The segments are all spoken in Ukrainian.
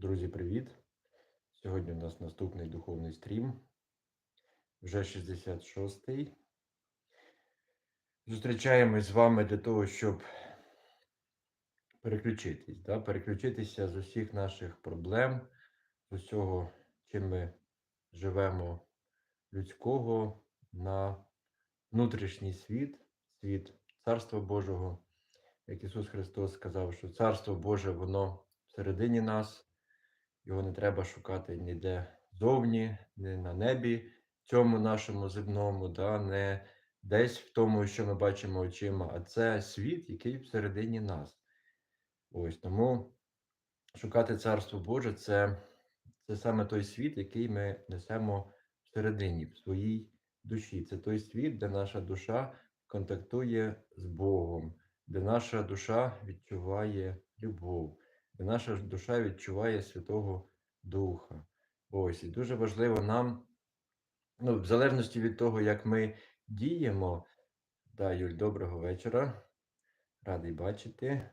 Друзі, привіт! Сьогодні у нас наступний духовний стрім, вже 66-й. Зустрічаємось з вами для того, щоб переключитись, да? переключитися з усіх наших проблем, з усього, чим ми живемо людського на внутрішній світ, світ Царства Божого. Як Ісус Христос сказав, що Царство Боже, воно всередині нас. Його не треба шукати ніде зовні, не на небі, цьому нашому земному, да, не десь в тому, що ми бачимо очима, а це світ, який всередині нас. Ось тому шукати Царство Боже це, це саме той світ, який ми несемо всередині, в своїй душі. Це той світ, де наша душа контактує з Богом, де наша душа відчуває любов, де наша душа відчуває Святого Духа. Ось, і дуже важливо нам, ну, в залежності від того, як ми діємо. Да, Юль, доброго вечора. Радий бачити.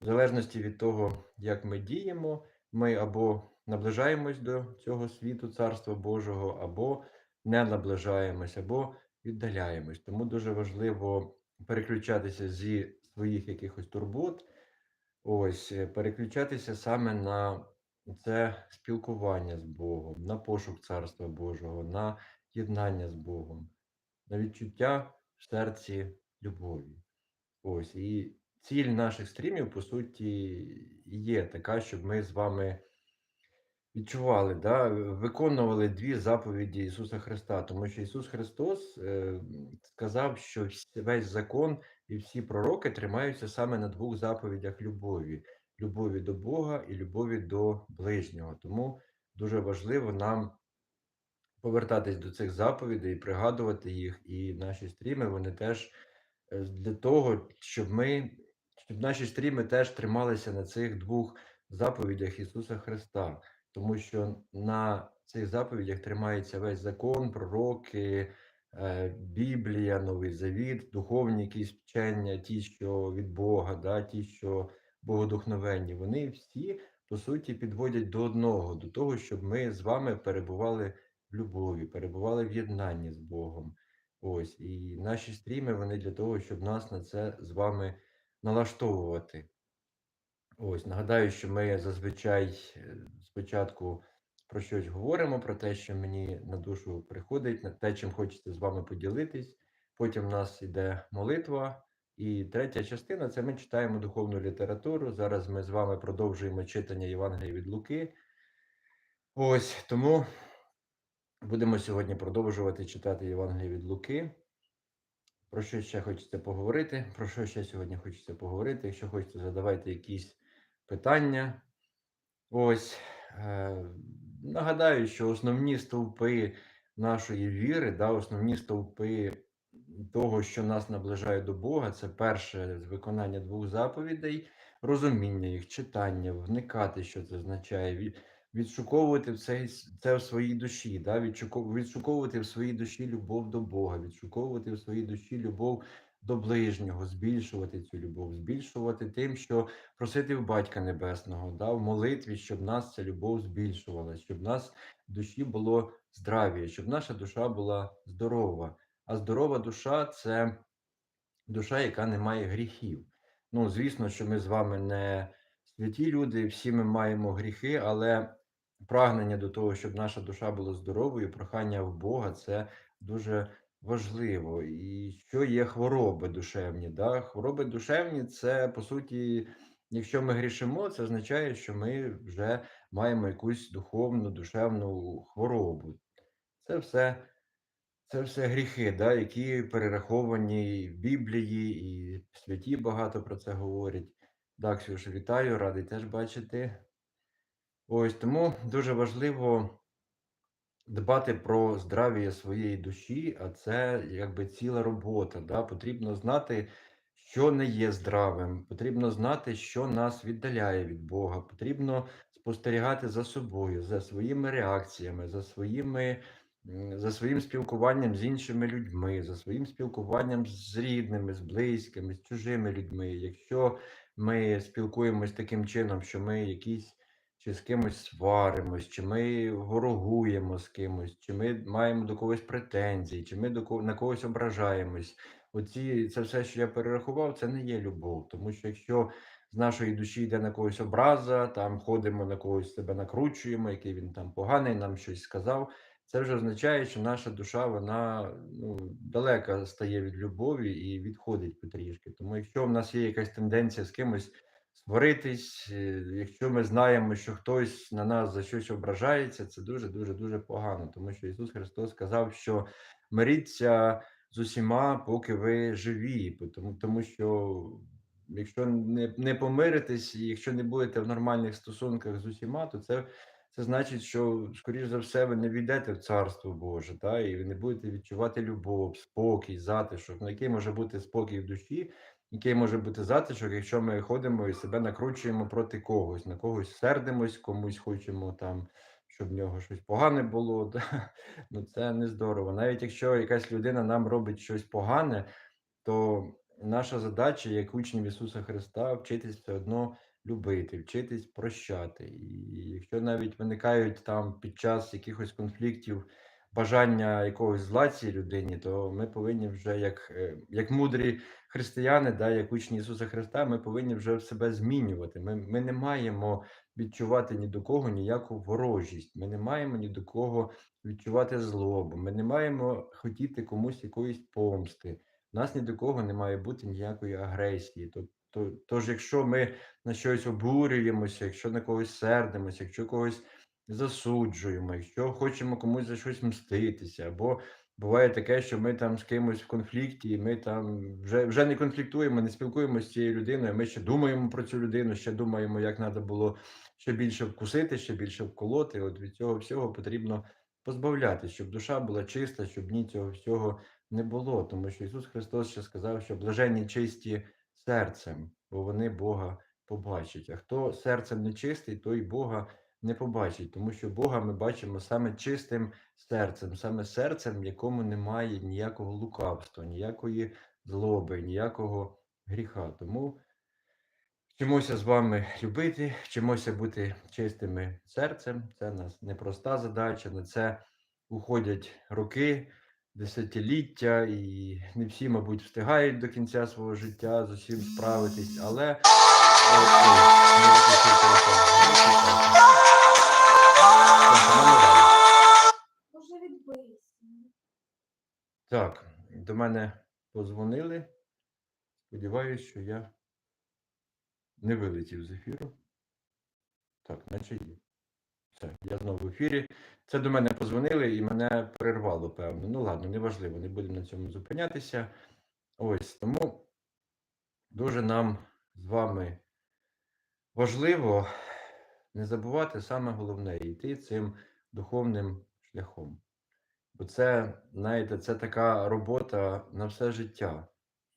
В залежності від того, як ми діємо, ми або наближаємось до цього світу Царства Божого, або не наближаємось, або віддаляємось. Тому дуже важливо переключатися зі своїх якихось турбот, ось, е, переключатися саме на це спілкування з Богом, на пошук Царства Божого, на єднання з Богом, на відчуття в серці любові. Ось, і ціль наших стрімів, по суті, є така, щоб ми з вами відчували, да, виконували дві заповіді Ісуса Христа. Тому що Ісус Христос е, сказав, що весь закон і всі пророки тримаються саме на двох заповідях любові: любові до Бога і любові до ближнього. Тому дуже важливо нам повертатись до цих заповідей і пригадувати їх. І наші стріми вони теж е, для того, щоб ми, щоб наші стріми теж трималися на цих двох заповідях Ісуса Христа, тому що на цих заповідях тримається весь закон, пророки, Біблія, Новий Завіт, духовні якісь вчення, ті, що від Бога, да, ті, що богодухновенні, вони всі по суті підводять до одного, до того, щоб ми з вами перебували в любові, перебували в єднанні з Богом. Ось, і наші стріми вони для того, щоб нас на це з вами налаштовувати. Ось, нагадаю, що ми зазвичай е, спочатку про щось говоримо, про те, що мені на душу приходить, на те, чим хочеться з вами поділитись. Потім в нас йде молитва. І третя частина це ми читаємо духовну літературу. Зараз ми з вами продовжуємо читання Євангелія від Луки. Ось тому будемо сьогодні продовжувати читати Євангелія від Луки. Про що ще хочеться поговорити? Про що ще сьогодні хочеться поговорити? Якщо хочете, задавайте якісь питання. Ось е, нагадаю, що основні стовпи нашої віри, да, основні стовпи того, що нас наближає до Бога, це перше виконання двох заповідей, розуміння їх, читання, вникати, що це означає, від- відшуковувати це, це в своїй душі, да, відшуковувати в своїй душі любов до Бога, відшуковувати в своїй душі любов до ближнього, збільшувати цю любов, збільшувати тим, що просити в Батька Небесного, да, в молитві, щоб нас ця любов збільшувалась, щоб в нас в душі було здрав'я, щоб наша душа була здорова. А здорова душа це душа, яка не має гріхів. Ну, звісно, що ми з вами не святі люди, всі ми маємо гріхи, але прагнення до того, щоб наша душа була здоровою, прохання в Бога це дуже важливо. І що є хвороби душевні? Да? Хвороби душевні це по суті, якщо ми грішимо, це означає, що ми вже маємо якусь духовну, душевну хворобу. Це все. Це все гріхи, да, які перераховані в Біблії, і святі багато про це говорять. Да, Ксюша, вітаю, радий теж бачити. Ось тому дуже важливо дбати про здрав'я своєї душі, а це якби ціла робота. Да? Потрібно знати, що не є здравим, потрібно знати, що нас віддаляє від Бога. Потрібно спостерігати за собою, за своїми реакціями, за своїми. За своїм спілкуванням з іншими людьми, за своїм спілкуванням з рідними, з близькими, з чужими людьми. Якщо ми спілкуємось таким чином, що ми якісь чи з кимось сваримось, чи ми ворогуємо з кимось, чи ми маємо до когось претензії, чи ми до ко- на когось ображаємось. Оці, це все, що я перерахував, це не є любов. Тому що якщо з нашої душі йде на когось образа, там ходимо на когось себе накручуємо, який він там поганий, нам щось сказав. Це вже означає, що наша душа вона ну, далека стає від любові і відходить потрішки. Тому якщо в нас є якась тенденція з кимось сваритись, е, якщо ми знаємо, що хтось на нас за щось ображається, це дуже дуже дуже погано, тому що Ісус Христос сказав, що миріться з усіма, поки ви живі, тому, тому що якщо не, не помиритесь, і якщо не будете в нормальних стосунках з усіма, то це це значить, що, скоріш за все, ви не війдете в Царство Боже, та, і ви не будете відчувати любов, спокій, затишок. Ну, який може бути спокій в душі, який може бути затишок, якщо ми ходимо і себе накручуємо проти когось, на когось сердимось, комусь хочемо там, щоб в нього щось погане було. Ну це не здорово. Навіть якщо якась людина нам робить щось погане, то наша задача, як учнів Ісуса Христа, вчитись все одно любити, вчитись прощати. І якщо навіть виникають там під час якихось конфліктів бажання якогось зла цій людині, то ми повинні вже, як е, як мудрі християни, да, як учні Ісуса Христа, ми повинні вже себе змінювати. Ми, Ми не маємо відчувати ні до кого ніяку ворожість. Ми не маємо ні до кого відчувати злобу. Ми не маємо хотіти комусь якоїсь помсти. У нас ні до кого не має бути ніякої агресії. Тобто, тож, якщо ми на щось обурюємося, якщо на когось сердимося, якщо когось засуджуємо, якщо хочемо комусь за щось мститися, або буває таке, що ми там з кимось в конфлікті, і ми там вже вже не конфліктуємо, не спілкуємося з цією людиною. Ми ще думаємо про цю людину, ще думаємо, як треба було ще більше вкусити, ще більше вколоти. От від цього всього потрібно позбавлятися, щоб душа була чиста, щоб ні цього всього не було. Тому що Ісус Христос ще сказав, що блаженні чисті серцем, бо вони Бога побачать. А хто серцем не чистий, той Бога не побачить, тому що Бога ми бачимо саме чистим серцем, саме серцем, в якому немає ніякого лукавства, ніякої злоби, ніякого гріха. Тому вчимося з вами любити, вчимося бути чистими серцем. Це нас непроста задача, на це уходять роки. Десятиліття, і не всі, мабуть, встигають до кінця свого життя з усім справитись, але Може відбився. Так, до мене подзвонили. Сподіваюсь, що я не вилетів з ефіру. Так, наче є. Все, я знову в ефірі. Це до мене подзвонили і мене перервало, певно. Ну ладно, неважливо, не будемо на цьому зупинятися. Ось тому дуже нам з вами важливо не забувати саме головне йти цим духовним шляхом. Бо це, знаєте, це така робота на все життя.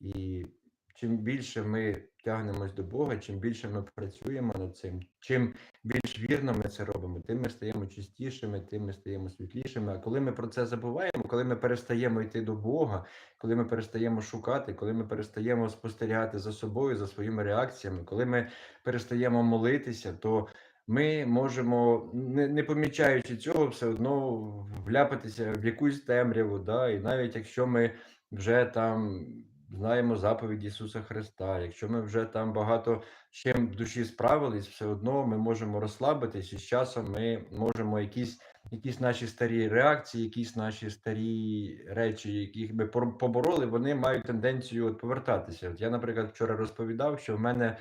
І чим більше ми тягнемось до Бога, чим більше ми працюємо над цим, чим більш вірно ми це робимо, тим ми стаємо чистішими, тим ми стаємо світлішими. А коли ми про це забуваємо, коли ми перестаємо йти до Бога, коли ми перестаємо шукати, коли ми перестаємо спостерігати за собою, за своїми реакціями, коли ми перестаємо молитися, то ми можемо, не, не помічаючи цього, все одно вляпатися в якусь темряву. Да? І навіть якщо ми вже там знаємо заповіді Ісуса Христа, якщо ми вже там багато чим в душі справились, все одно ми можемо розслабитись, і з часом ми можемо якісь. Якісь наші старі реакції, якісь наші старі речі, яких ми побороли, вони мають тенденцію от повертатися. От я, наприклад, вчора розповідав, що в мене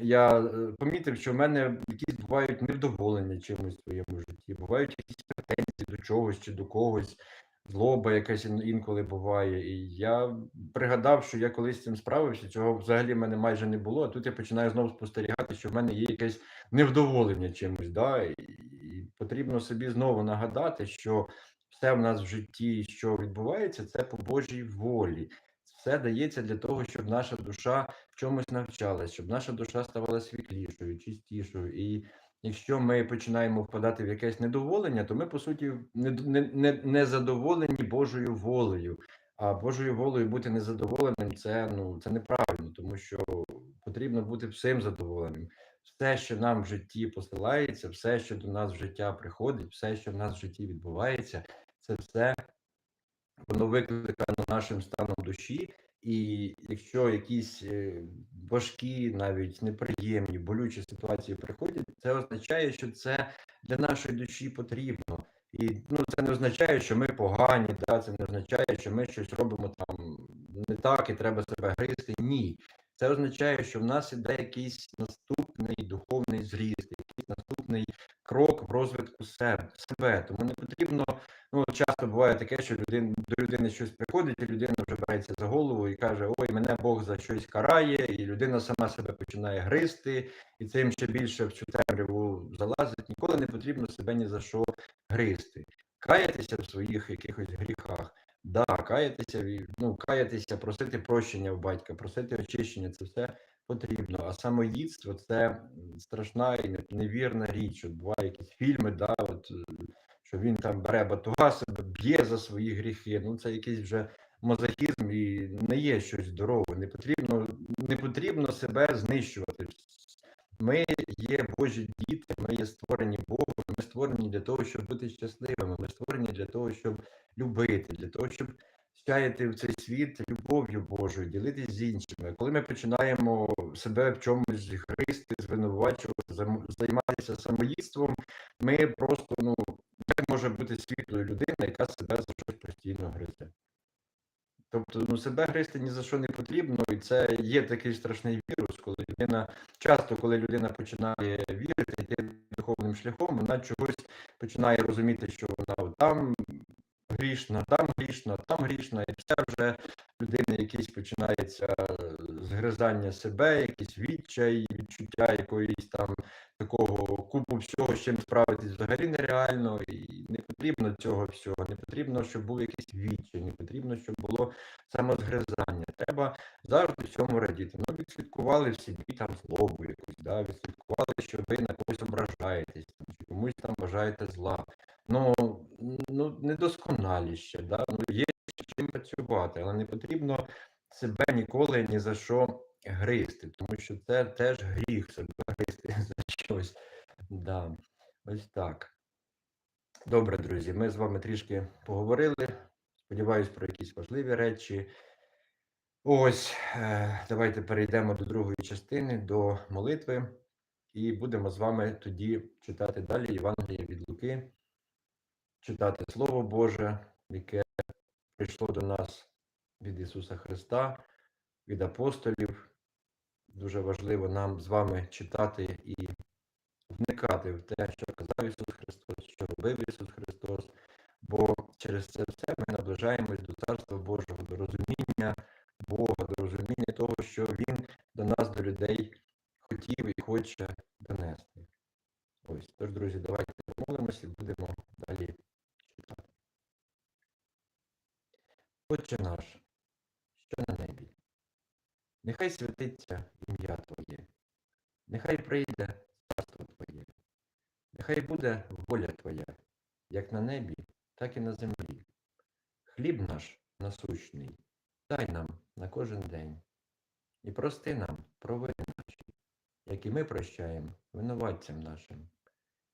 я е, помітив, що в мене якісь бувають невдоволення чимось в своєму житті, бувають якісь претензії до чогось чи до когось, злоба якась інколи буває. І я пригадав, що я колись з цим справився, цього взагалі в мене майже не було. А тут я починаю знову спостерігати, що в мене є якесь невдоволення чимось. Да? І, і потрібно собі знову нагадати, що все в нас в житті, що відбувається, це по Божій волі. Все дається для того, щоб наша душа в чомусь навчалась, щоб наша душа ставала світлішою, чистішою. І якщо ми починаємо впадати в якесь недоволення, то ми, по суті, не, не, не, не задоволені Божою волею. А Божою волею бути незадоволеним це ну це неправильно, тому що потрібно бути всім задоволеним. все, що нам в житті посилається, все, що до нас в життя приходить, все, що в нас в житті відбувається, це все воно викликано нашим станом душі. І якщо якісь е, важкі, навіть неприємні, болючі ситуації приходять, це означає, що це для нашої душі потрібно. І ну, це не означає, що ми погані, да? це не означає, що ми щось робимо там не так і треба себе гризти. Ні. Це означає, що в нас іде якийсь наступний духовний зріст, якийсь наступний крок в розвитку себе. Тому не потрібно. Ну, часто буває таке, що людин, до людини щось приходить, і людина вже береться за голову і каже: Ой, мене Бог за щось карає, і людина сама себе починає гризти, і цим ще більше в цю темряву залазить. Ніколи не потрібно себе ні за що гризти. Каятися в своїх якихось гріхах. Да, каятися, ну, каятися, просити прощення в батька, просити очищення це все потрібно. А самоїдство це страшна і невірна річ. От буває якісь фільми, да, от, що він там бере батуга, себе б'є за свої гріхи. Ну це якийсь вже мазохізм і не є щось здорове. Не потрібно, не потрібно себе знищувати. Ми є Божі діти, ми є створені Богом, ми створені для того, щоб бути щасливими. Ми створені для того, щоб любити, для того, щоб сяяти в цей світ любов'ю Божою, ділитись з іншими. Коли ми починаємо себе в чомусь гристи, звинувачувати, займатися самоїдством, ми просто ну як може бути світлою людина, яка себе за щось постійно гризе. Тобто ну, себе гризти ні за що не потрібно, і це є такий страшний вірус, коли людина часто, коли людина починає вірити, йти духовним шляхом, вона чогось починає розуміти, що вона там грішна, там грішна, там грішна, і все вже людини якісь починається згризання себе, якийсь відчай, відчуття якоїсь там такого купу всього, з чим справитись взагалі нереально, і не потрібно цього всього, не потрібно, щоб був якийсь відчай, не потрібно, щоб було самозгризання. Треба завжди всьому радіти. Ну, відслідкували в собі там злобу якусь, да, відслідкували, що ви на когось ображаєтесь, чи комусь там бажаєте зла. Ну, ну недосконалі ще, да? ну, є чим працювати, але не потрібно себе ніколи ні за що гризти, тому що це теж гріх себе гризти за щось. Да. Ось так. Добре, друзі, ми з вами трішки поговорили. Сподіваюсь, про якісь важливі речі. Ось, е, давайте перейдемо до другої частини, до молитви, і будемо з вами тоді читати далі Євангеліє від Луки читати Слово Боже, яке прийшло до нас від Ісуса Христа, від апостолів. Дуже важливо нам з вами читати і вникати в те, що казав Ісус Христос, що робив Ісус Христос, бо через це все ми наближаємось до Царства Божого, до розуміння Бога, до розуміння того, що Він до нас, до людей хотів і хоче донести. Ось, тож, друзі, давайте помолимося і будемо далі Отче наш, що на небі, нехай святиться ім'я Твоє, нехай прийде царство Твоє, нехай буде воля Твоя, як на небі, так і на землі. Хліб наш насущний, дай нам на кожен день. І прости нам провини наші, як і ми прощаємо винуватцям нашим,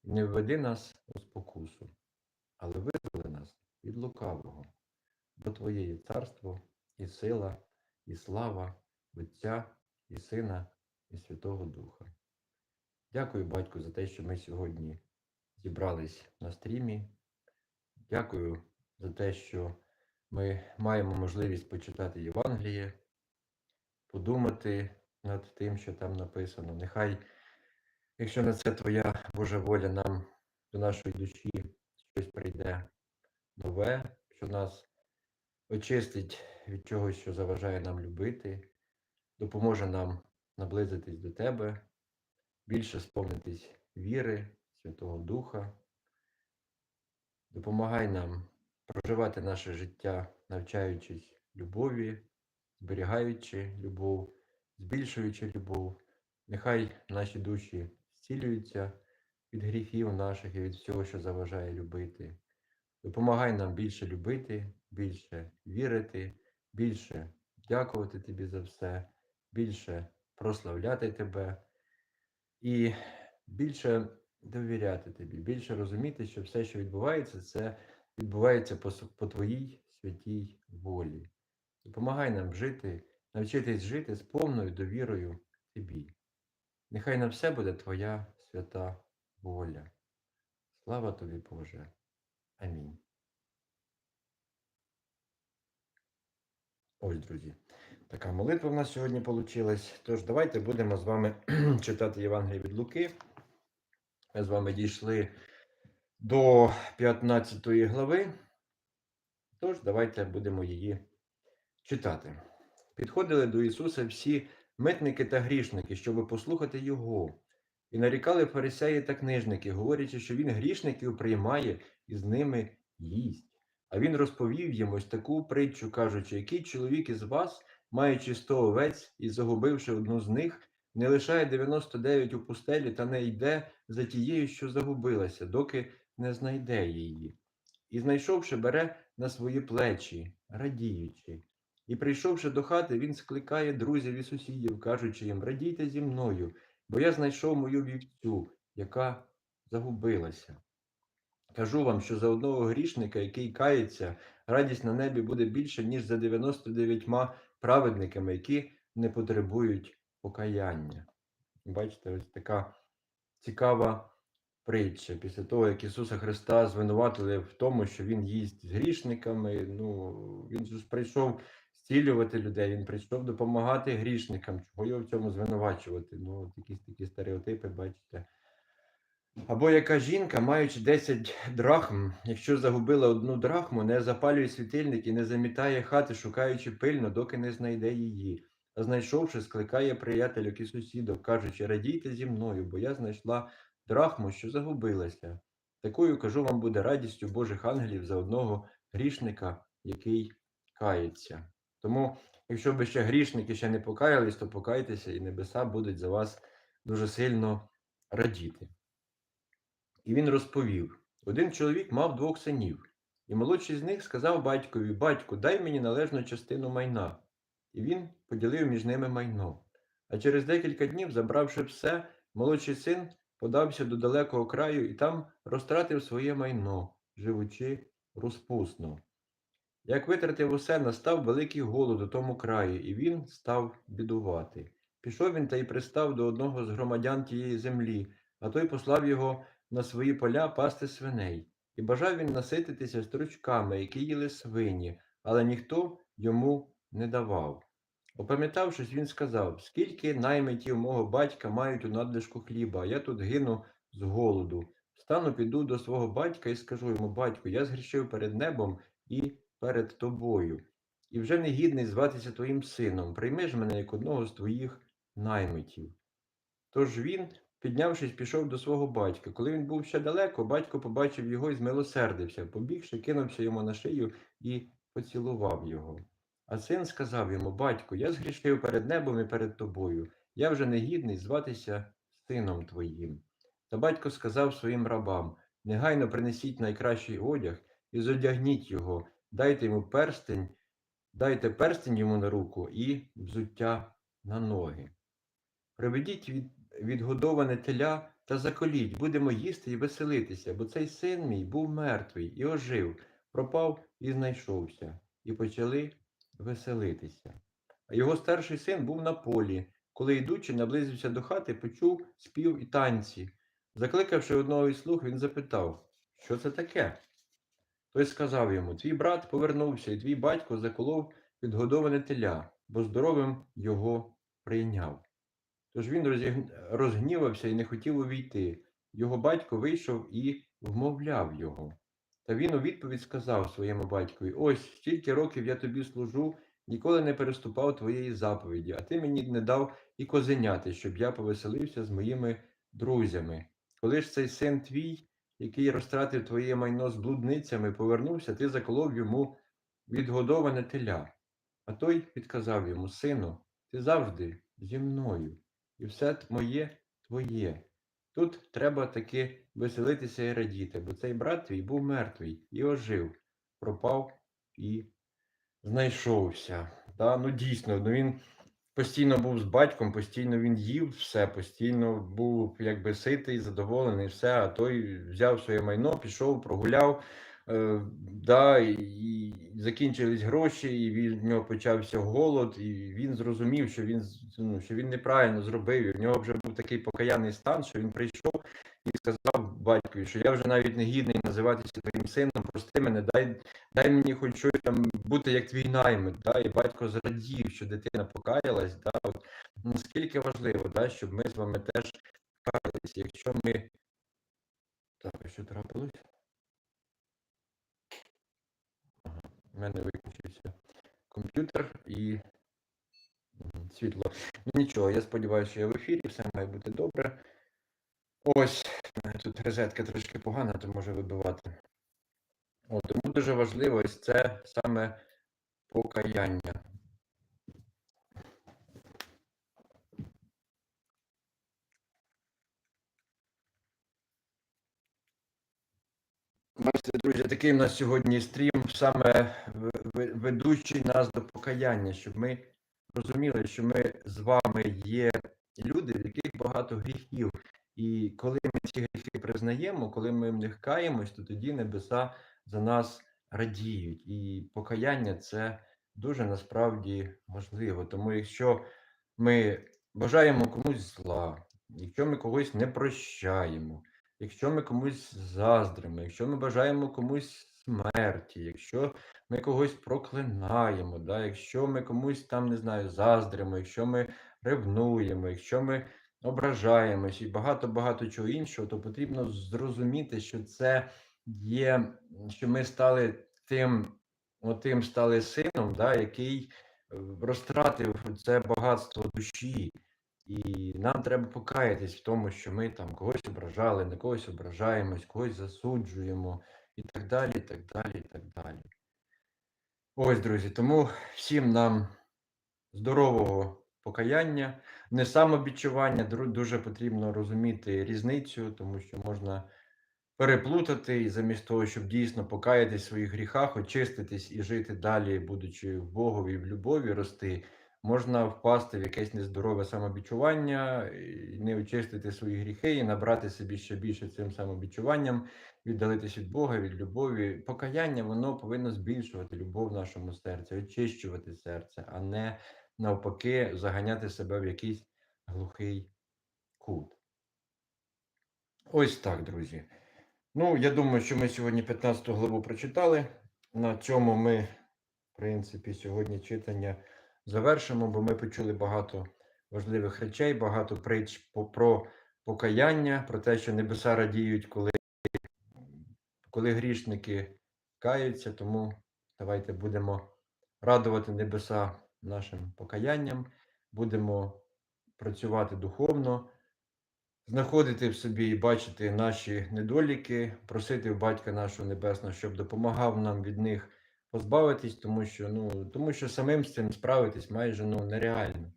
і не введи нас у спокусу, але визволи нас від лукавого бо Твоє є царство, і сила, і слава Отця і Сина, і Святого Духа. Дякую, батьку, за те, що ми сьогодні зібрались на стрімі. Дякую за те, що ми маємо можливість почитати Євангеліє, подумати над тим, що там написано. Нехай, якщо на це Твоя Божа воля, нам до нашої душі щось прийде нове, що нас очистить від чогось, що заважає нам любити, допоможе нам наблизитись до Тебе, більше сповнитись віри, Святого Духа. Допомагай нам проживати наше життя, навчаючись любові, зберігаючи любов, збільшуючи любов. Нехай наші душі зцілюються від гріхів наших і від всього, що заважає любити. Допомагай нам більше любити, більше вірити, більше дякувати тобі за все, більше прославляти тебе. і більше довіряти тобі, більше розуміти, що все, що відбувається, це відбувається по, по твоїй святій волі. Допомагай нам жити, навчитись жити з повною довірою тобі. Нехай на все буде Твоя свята воля. Слава тобі, Боже. Амінь. Ось, друзі, така молитва в нас сьогодні вийшла. Тож, давайте будемо з вами читати Євангеліє від Луки. Ми з вами дійшли до 15 глави. Тож, давайте будемо її читати. Підходили до Ісуса всі митники та грішники, щоб послухати Його. І нарікали фарисеї та книжники, говорячи, що він грішників приймає і з ними їсть. А він розповів їм ось таку притчу, кажучи, який чоловік із вас, маючи сто овець і загубивши одну з них, не лишає 99 у пустелі та не йде за тією, що загубилася, доки не знайде її. І, знайшовши, бере на свої плечі, радіючи. І прийшовши до хати, він скликає друзів і сусідів, кажучи їм: Радійте зі мною, бо я знайшов мою вівцю, яка загубилася. Кажу вам, що за одного грішника, який кається, радість на небі буде більше, ніж за 99 праведниками, які не потребують покаяння. Бачите, ось така цікава притча. Після того, як Ісуса Христа звинуватили в тому, що Він їсть з грішниками, ну, Він ж прийшов зцілювати людей, Він прийшов допомагати грішникам. Чого його в цьому звинувачувати? Ну, от якісь такі стереотипи, бачите. Або яка жінка, маючи 10 драхм, якщо загубила одну драхму, не запалює світильник і не замітає хати, шукаючи пильно, доки не знайде її. А знайшовши, скликає приятелів і сусідок, кажучи, радійте зі мною, бо я знайшла драхму, що загубилася. Такою, кажу вам, буде радістю Божих ангелів за одного грішника, який кається. Тому, якщо ви ще грішники ще не покаялись, то покайтеся, і небеса будуть за вас дуже сильно радіти. І він розповів: один чоловік мав двох синів, і молодший з них сказав батькові: Батьку, дай мені належну частину майна. І він поділив між ними майно. А через декілька днів, забравши все, молодший син подався до далекого краю і там розтратив своє майно, живучи розпусно. Як витратив усе, настав великий голод у тому краї, і він став бідувати. Пішов він та й пристав до одного з громадян тієї землі, а той послав його на свої поля пасти свиней. І бажав він насититися стручками, які їли свині, але ніхто йому не давав. Опам'ятавшись, він сказав, скільки наймитів мого батька мають у надлишку хліба, я тут гину з голоду. Встану, піду до свого батька і скажу йому, батьку, я згрішив перед небом і перед тобою, і вже не гідний зватися твоїм сином. Прийми ж мене як одного з твоїх наймитів. Тож він, піднявшись, пішов до свого батька. Коли він був ще далеко, батько побачив його і змилосердився, побігши, кинувся йому на шию і поцілував його. А син сказав йому: Батько, я згрішив перед небом і перед тобою. Я вже не гідний зватися сином твоїм. Та батько сказав своїм рабам: Негайно принесіть найкращий одяг і зодягніть його, дайте йому перстень, дайте перстень йому на руку і взуття на ноги. Приведіть від, відгодоване теля та заколіть, будемо їсти і веселитися, бо цей син мій був мертвий і ожив, пропав і знайшовся, і почали веселитися. А його старший син був на полі. Коли, йдучи, наблизився до хати, почув спів і танці. Закликавши одного із слуг, він запитав, що це таке? Той сказав йому: Твій брат повернувся, і твій батько заколов відгодоване теля, бо здоровим його прийняв. Тож він розгнівався і не хотів увійти. Його батько вийшов і вмовляв його. Та він у відповідь сказав своєму батькові: Ось стільки років я тобі служу, ніколи не переступав твоєї заповіді, а ти мені не дав і козеняти, щоб я повеселився з моїми друзями. Коли ж цей син твій, який розтратив твоє майно з блудницями, повернувся, ти заколов йому відгодоване теля. А той відказав йому: Сину, ти завжди зі мною і все моє твоє. Тут треба таки веселитися і радіти, бо цей брат твій був мертвий і ожив, пропав і знайшовся. Да? Ну дійсно, ну він постійно був з батьком, постійно він їв все, постійно був якби ситий, задоволений, все. А той взяв своє майно, пішов, прогуляв. Е, да, і, закінчились гроші, і він в нього почався голод, і він зрозумів, що він ну, що він неправильно зробив. І в нього вже був такий покаянний стан, що він прийшов і сказав батькові, що я вже навіть не гідний називатися твоїм сином, прости мене, дай дай мені хоч щось там бути як твій наймит. Да? І батько зрадів, що дитина покаялась. Да? От, наскільки важливо, да? щоб ми з вами теж покаялись. Якщо ми. Так, що трапилось? В мене виключився комп'ютер і світло. Нічого, я сподіваюся, що я в ефірі, все має бути добре. Ось, тут розетка трошки погана, то може вибивати. О, тому дуже важливо ось це саме покаяння. Бачите, друзі, такий в нас сьогодні стрім, саме ведучий нас до покаяння, щоб ми розуміли, що ми з вами є люди, в яких багато гріхів. І коли ми ці гріхи признаємо, коли ми в них каємось, то тоді небеса за нас радіють. І покаяння це дуже насправді важливо. Тому якщо ми бажаємо комусь зла, якщо ми когось не прощаємо, якщо ми комусь заздримо, якщо ми бажаємо комусь смерті, якщо ми когось проклинаємо, да, якщо ми комусь там не знаю, заздримо, якщо ми ревнуємо, якщо ми ображаємось і багато-багато чого іншого, то потрібно зрозуміти, що це є, що ми стали тим, отим стали сином, да, який е, розтратив це багатство душі. І нам треба покаятись в тому, що ми там когось ображали, на когось ображаємось, когось засуджуємо і так далі, і так далі, і так далі. Ось, друзі, тому всім нам здорового покаяння, не самобічування, дуже потрібно розуміти різницю, тому що можна переплутати, і замість того, щоб дійсно покаятись в своїх гріхах, очиститись і жити далі, будучи в Богові, в любові рости, можна впасти в якесь нездорове самобічування, не очистити свої гріхи і набрати собі ще більше цим самобічуванням, віддалитись від Бога, від любові. Покаяння воно повинно збільшувати любов в нашому серці, очищувати серце, а не навпаки заганяти себе в якийсь глухий кут. Ось так, друзі. Ну, я думаю, що ми сьогодні 15 главу прочитали. На цьому ми, в принципі, сьогодні читання завершимо, бо ми почули багато важливих речей, багато притч про покаяння, про те, що небеса радіють, коли, коли грішники каються. Тому давайте будемо радувати небеса нашим покаянням, будемо працювати духовно знаходити в собі і бачити наші недоліки, просити в батька нашого небесного, щоб допомагав нам від них позбавитись, тому що ну тому що самим з цим справитись майже ну нереально.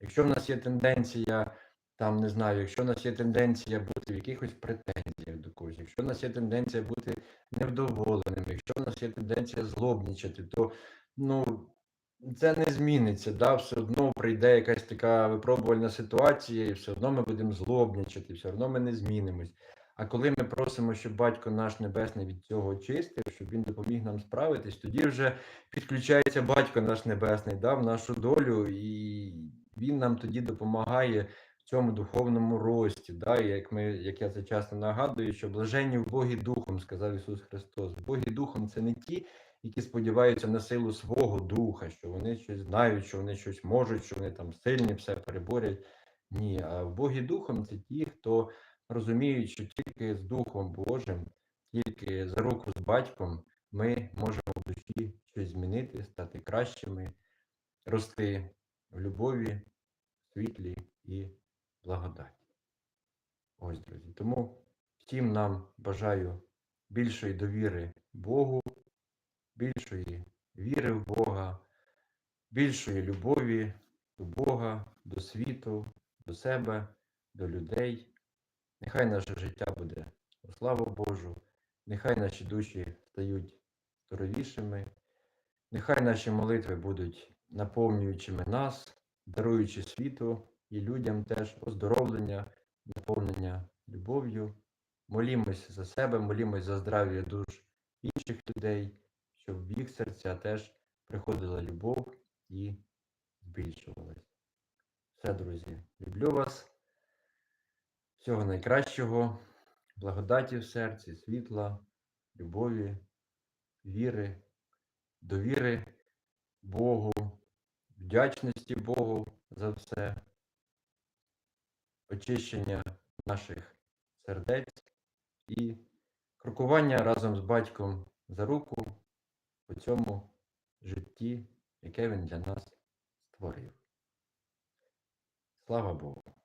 Якщо в нас є тенденція, там не знаю, якщо в нас є тенденція бути в якихось претензіях до когось, якщо в нас є тенденція бути невдоволеним, якщо в нас є тенденція злобничати, то ну це не зміниться. Да? Все одно прийде якась така випробувальна ситуація, і все одно ми будемо злобничати, все одно ми не змінимось. А коли ми просимо, щоб батько наш небесний від цього очистив, щоб він допоміг нам справитись, тоді вже підключається батько наш небесний да, в нашу долю, і він нам тоді допомагає в цьому духовному рості. Да? Як ми, як я це часто нагадую, що блаженні в Богі Духом, сказав Ісус Христос. Богі Духом це не ті, які сподіваються на силу свого духа, що вони щось знають, що вони щось можуть, що вони там сильні, все переборять. Ні, а в Богі Духом це ті, хто розуміють, що тільки з Духом Божим, тільки за руку з батьком ми можемо в душі щось змінити, стати кращими, рости в любові, світлі і благодаті. Ось, друзі. Тому всім нам бажаю більшої довіри Богу, більшої віри в Бога, більшої любові до Бога, до світу, до себе, до людей. Нехай наше життя буде у славу Божу, нехай наші душі стають здоровішими, нехай наші молитви будуть наповнюючими нас даруючи світу і людям теж оздоровлення, наповнення любов'ю. Молімось за себе, молімось за здрав'я душ інших людей, щоб в їх серця теж приходила любов і збільшувалась. Все, друзі, люблю вас. Всього найкращого, благодаті в серці, світла, любові, віри, довіри Богу, вдячності Богу за все, очищення наших сердець і крокування разом з батьком за руку по цьому житті, яке він для нас створив. Слава Богу!